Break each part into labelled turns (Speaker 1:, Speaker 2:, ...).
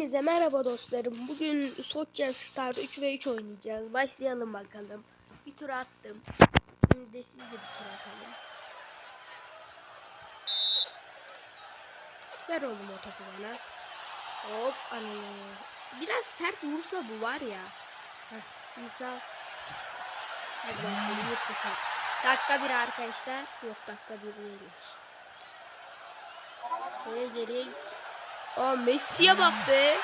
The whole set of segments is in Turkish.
Speaker 1: Hepinize merhaba dostlarım. Bugün Soçya Star 3 ve 3 oynayacağız. Başlayalım bakalım. Bir tur attım. Şimdi de siz de bir tur atalım. Ver oğlum o topu bana. Hop anne. Biraz sert vursa bu var ya. Heh, misal. Hadi bakalım 1-0. Dakika 1 arkadaşlar. Yok dakika 1 değilmiş. Böyle geriye git. Aa Messi'ye bak be.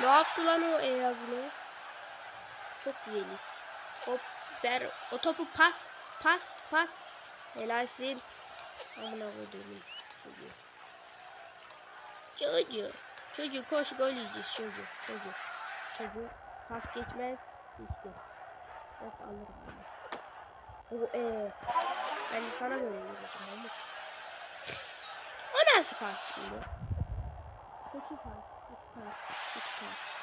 Speaker 1: Ne yaptı lan o Eyavne? Çok güzeliz. Hop ver o topu pas pas pas. Helalsin. Amına koyduğum çocuğu. Çocuğu. Çocuğu koş gol yiyeceğiz çocuğu. Çocuğu. Çocuğu. Pas geçmez. İşte. Hop alırım bunu. O ee. Ben de sana böyle yiyeceğim. O nasıl pas şimdi? İki pas, iki pas, iki pas.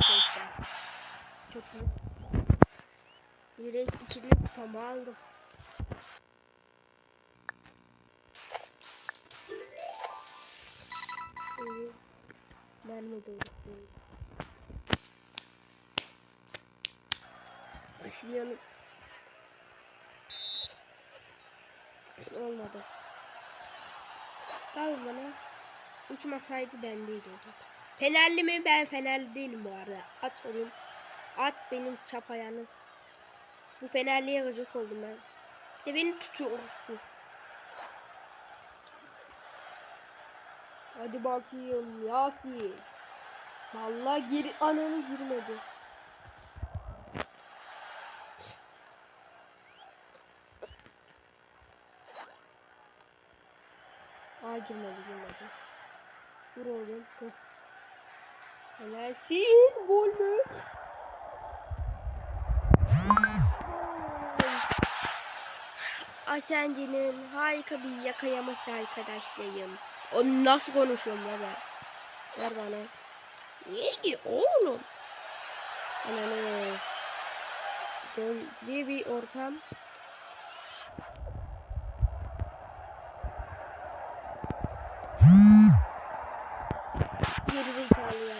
Speaker 1: İşte. Çok iyi. Direkt ikili kupamı aldım. Mermi doğru. Başlayalım. Olmadı. Sal bana. Uçmasaydı bendeydi o top. Fenerli mi? Ben Fenerli değilim bu arada. At oğlum. At senin çap ayağını. Bu Fenerli'ye gıcık oldum ben. De beni tutuyor bu. Hadi bakayım Yasin. Salla geri ananı girmedi. Aa girmedi girmedi. Vur oğlum. Helalsin. Gol mü? Asendi'nin harika bir yakayaması arkadaşlarım. O nasıl konuşuyorum ya ben? Ver bana. Niye ki oğlum? Ananı. Dön bir ortam. Gerizekalı ya.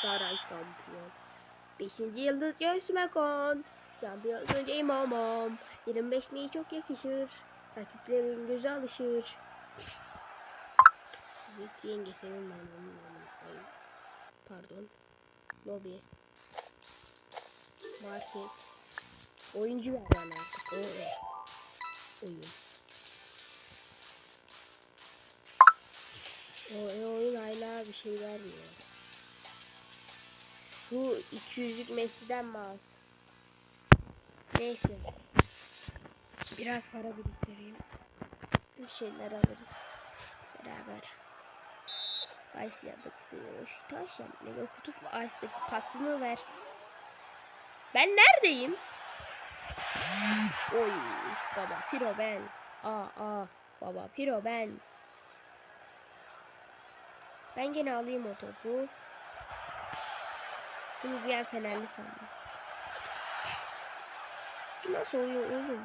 Speaker 1: Galatasaray şampiyon. Beşinci yıldız göğsüme kon. Şampiyon önce imamım. 25 mi çok yakışır. Rakiplerimin gözü alışır. Evet yenge senin namın namın. Pardon. Lobby. Market. Oyuncu ver bana artık. Oyun. O e, oyun hala bir şey vermiyor. Şu 200'lük Messi'den mi alsın? Neyse. Biraz para biriktireyim. Bir şeyler alırız. Beraber. Başladık. Şu taş mega kutu açtık. Pasını ver. Ben neredeyim? Oy baba piro ben. Aa aa baba piro ben. Ben gene alayım o topu. Şimdi bir an fenerli sandım. Nasıl oluyor oğlum?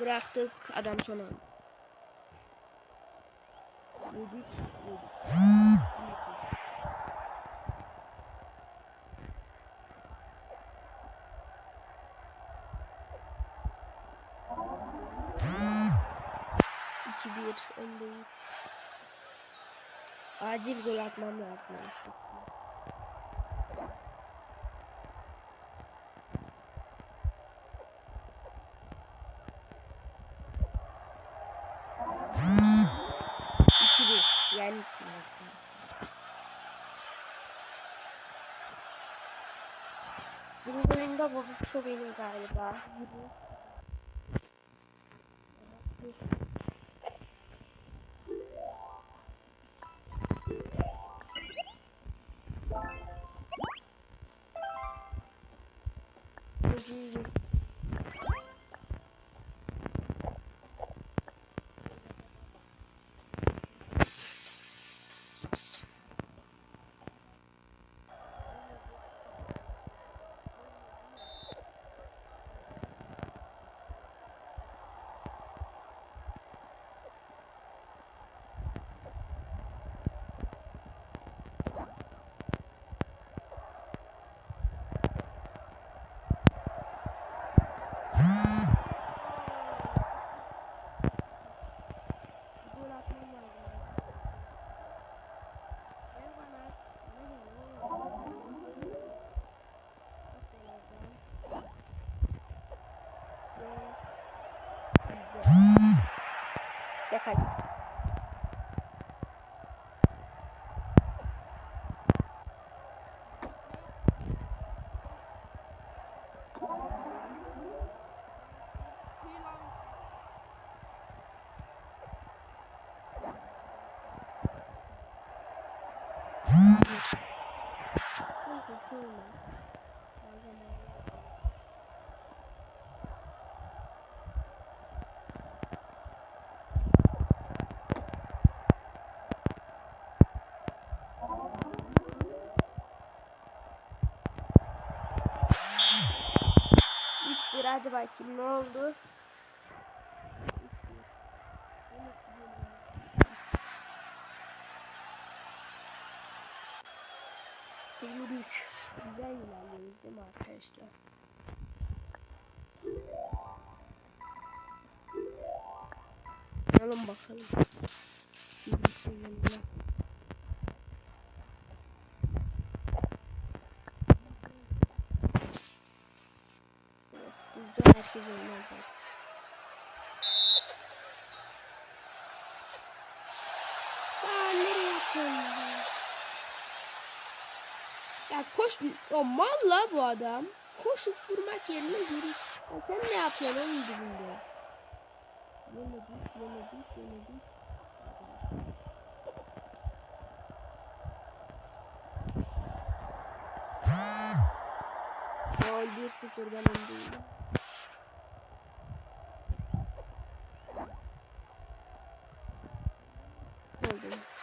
Speaker 1: Bıraktık adam son an. Yedik, yedik. İki bir öndeyiz. Acil gol atmam lazım. İki bir. Yani iki. Bu bölümde babası benim galiba. Hı. İyi. Gol hadi bakayım ne oldu? Demir 3. Güzel ilerliyoruz değil mi arkadaşlar? Alın bakalım. Bir şey buzda herkes oynar zaten. Ya? Ya koş, o mal la bu adam. Koşup vurmak yerine geri. Ya sen ne yapıyorsun onun dibinde? Yemedik, yemedik, yemedik. Gol 1-0 ben öndeyim. Oldu.